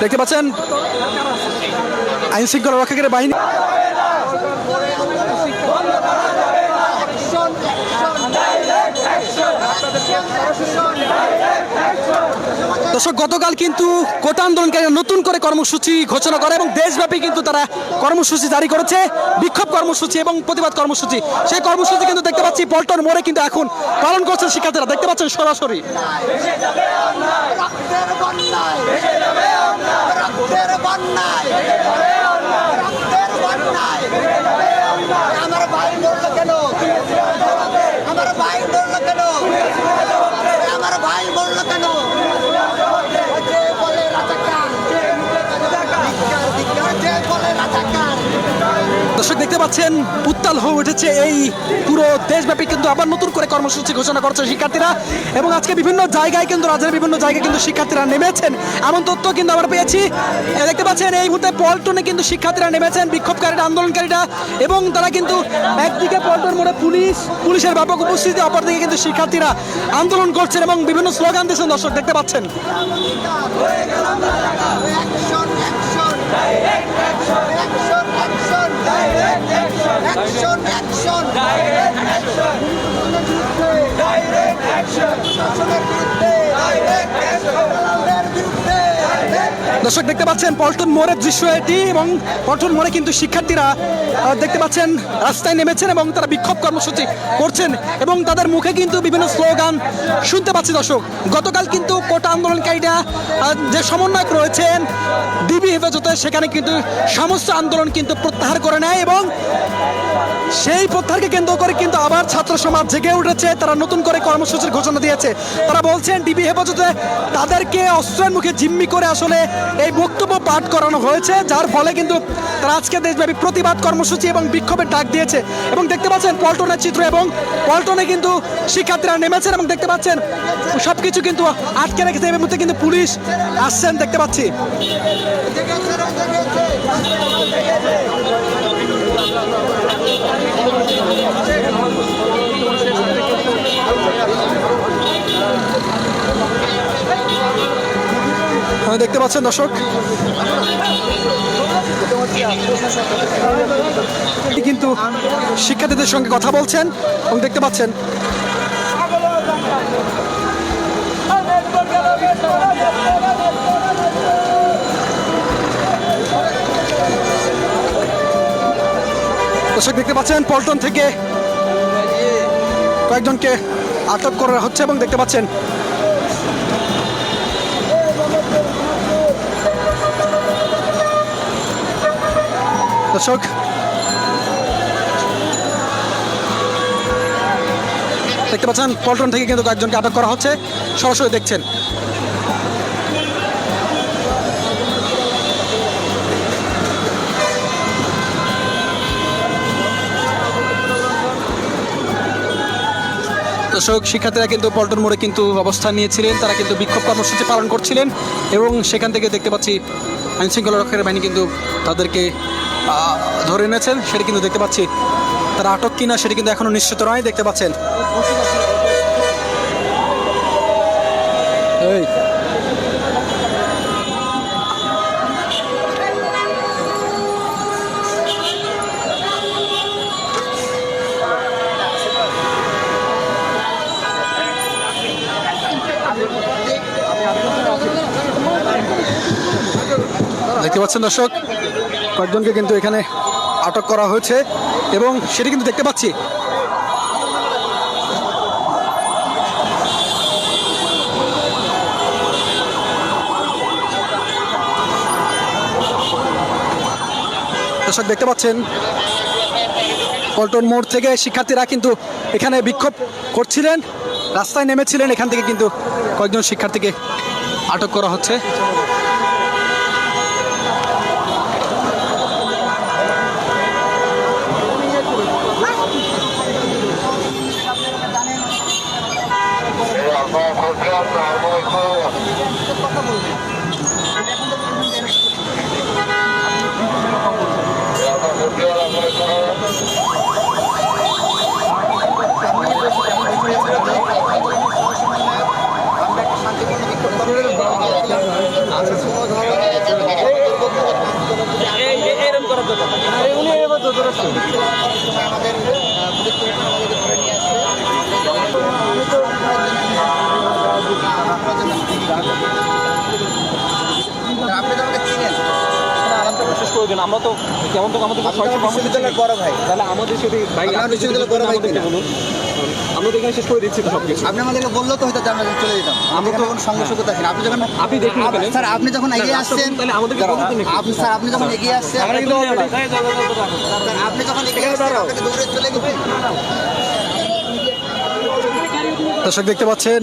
দেখতে পাচ্ছেন আইন শৃঙ্খলা রক্ষাকারী বাহিনী দর্শক, গতকাল কিন্তু কোটা আন্দোলনকারীরা নতুন করে কর্মসূচি ঘোষণা করে এবং দেশব্যাপী কিন্তু তারা কর্মসূচি জারি করেছে, বিক্ষোভ কর্মসূচি এবং প্রতিবাদ কর্মসূচি। সেই কর্মসূচি কিন্তু দেখতে পাচ্ছি, পল্টন মোড়ে কিন্তু এখন পালন করছেন শিক্ষার্থীরা। দেখতে পাচ্ছেন সরাসরি। বন্যায় রক্তের বন্যায় রক্তের বন্যায় আমার ভাই মরলো কেন আমার ভাই মরলো কেন আমার ভাই মরলো কেন যে বলে রাজাকার ধিক্কার, ধিক্কার, যে বলে রাজাকার দর্শক দেখতে পাচ্ছেন, উত্তাল হয়ে উঠেছে এই পুরো দেশব্যাপী কিন্তু আবার নতুন করে কর্মসূচি ঘোষণা করছে শিক্ষার্থীরা। এবং আজকে বিভিন্ন জায়গায় কিন্তু, রাজ্যের বিভিন্ন জায়গায় কিন্তু শিক্ষার্থীরা নেমেছেন। এমন তথ্য কিন্তু আমরা পেয়েছি। দেখতে পাচ্ছেন, এই মুহূর্তে পল্টনে কিন্তু শিক্ষার্থীরা নেমেছেন, বিক্ষোভকারীরা, আন্দোলনকারীরা এবং তারা কিন্তু একদিকে পল্টন মোড়ে পুলিশ, পুলিশের ব্যাপক উপস্থিতি, অপরদিকে কিন্তু শিক্ষার্থীরা আন্দোলন করছেন এবং বিভিন্ন স্লোগান দিচ্ছেন দর্শক, দেখতে পাচ্ছেন। অ্যাকশন অ্যাকশন শাসনের বিরুদ্ধে! দালালদের বিরুদ্ধে! দর্শক, দেখতে পাচ্ছেন পল্টন মোড়ের দৃশ্য এটি এবং পল্টন মোড়ে কিন্তু শিক্ষার্থীরা দেখতে পাচ্ছেন রাস্তায় নেমেছেন এবং তারা বিক্ষোভ কর্মসূচি করছেন এবং তাদের মুখে কিন্তু বিভিন্ন স্লোগান শুনতে পাচ্ছি দর্শক। গতকাল কিন্তু কোটা আন্দোলনকারীরা যে সমন্বয়ক রয়েছেন ডিবি হেফাজতে, সেখানে কিন্তু সমস্ত আন্দোলন কিন্তু প্রত্যাহার করে নেয় এবং সেই প্রত্যাহারকে কেন্দ্র করে কিন্তু আবার ছাত্র সমাজ জেগে উঠেছে। তারা নতুন করে কর্মসূচির ঘোষণা দিয়েছে। তারা বলছেন, ডিবি হেফাজতে তাদেরকে অস্ত্রের মুখে জিম্মি করে আসলে এই বক্তব্য পাঠ করানো হয়েছে, যার ফলে কিন্তু তারা আজকে দেশব্যাপী প্রতিবাদ কর্মসূচি এবং বিক্ষোভের ডাক দিয়েছে। এবং দেখতে পাচ্ছেন, পল্টনের চিত্র এবং পল্টনে কিন্তু শিক্ষার্থীরা নেমেছেন এবং দেখতে পাচ্ছেন সব কিছু কিন্তু আটকে রেখেছে। এই মুহূর্তে কিন্তু পুলিশ আসছেন, দেখতে পাচ্ছি। দেখতে পাচ্ছেন দর্শক? কিন্তু শিক্ষার্থীদের সঙ্গে কথা বলছেন এবং দেখতে পাচ্ছেন। দর্শক দেখতে পাচ্ছেন, পল্টন থেকে কয়েকজনকে আটক করা হচ্ছে এবং দেখতে পাচ্ছেন, দর্শক, দেখতে পাচ্ছেন, পল্টন থেকে কিন্তু কয়েকজনকে আটক করা হচ্ছে। সরাসরি দেখছেন। দর্শক, শিক্ষার্থীরা কিন্তু পল্টন মোড়ে কিন্তু অবস্থান নিয়েছিলেন। তারা কিন্তু বিক্ষোভ কর্মসূচি পালন করছিলেন এবং সেখান থেকে দেখতে পাচ্ছি আইনশৃঙ্খলা রক্ষার বাহিনী কিন্তু তাদেরকে ধরে এনেছেন। সেটা কিন্তু দেখতে পাচ্ছি, তারা আটক কিনা সেটা কিন্তু এখনও নিশ্চিত নয়। দেখতে পাচ্ছেন পাচ্ছেন দর্শক। কয়েকজনকে কিন্তু এখানে আটক করা হয়েছে এবং সেটি কিন্তু দেখতে পাচ্ছি। দর্শক, দেখতে পাচ্ছেন, পল্টন মোড় থেকে শিক্ষার্থীরা কিন্তু এখানে বিক্ষোভ করছিলেন, রাস্তায় নেমেছিলেন। এখান থেকে কিন্তু কয়েকজন শিক্ষার্থীকে আটক করা হচ্ছে। আমরা একটা শান্তিপূর্ণ বিক্ষোভ করতে আপনি তো আমাকে চিনেন শেষ আমরা তো কেমন তো আমাদের বিশ্ববিদ্যালয়ের বড় ভাই। তাহলে আমাদের সাথে ভাই আপনার বিশ্ববিদ্যালয়ের বড় ভাই বলুন। আমরা তো এখানে শেষ করে দিচ্ছি আপনি আমাদেরকে বলল তো হয়তো আমরা চলে যেতাম। আমরা তো কোনো সংঘর্ষ করতে আসি আপনি যখন আপনি দেখুন স্যার আপনি যখন এগিয়ে আসছেন তাহলে নাকি? আপনি স্যার আপনি যখন এগিয়ে আসছেন আমরা কিন্তু স্যার, আপনি যখন এগিয়ে আসছেন আপনাকে দৌড়ে চলে গেছি। দর্শক দেখতে পাচ্ছেন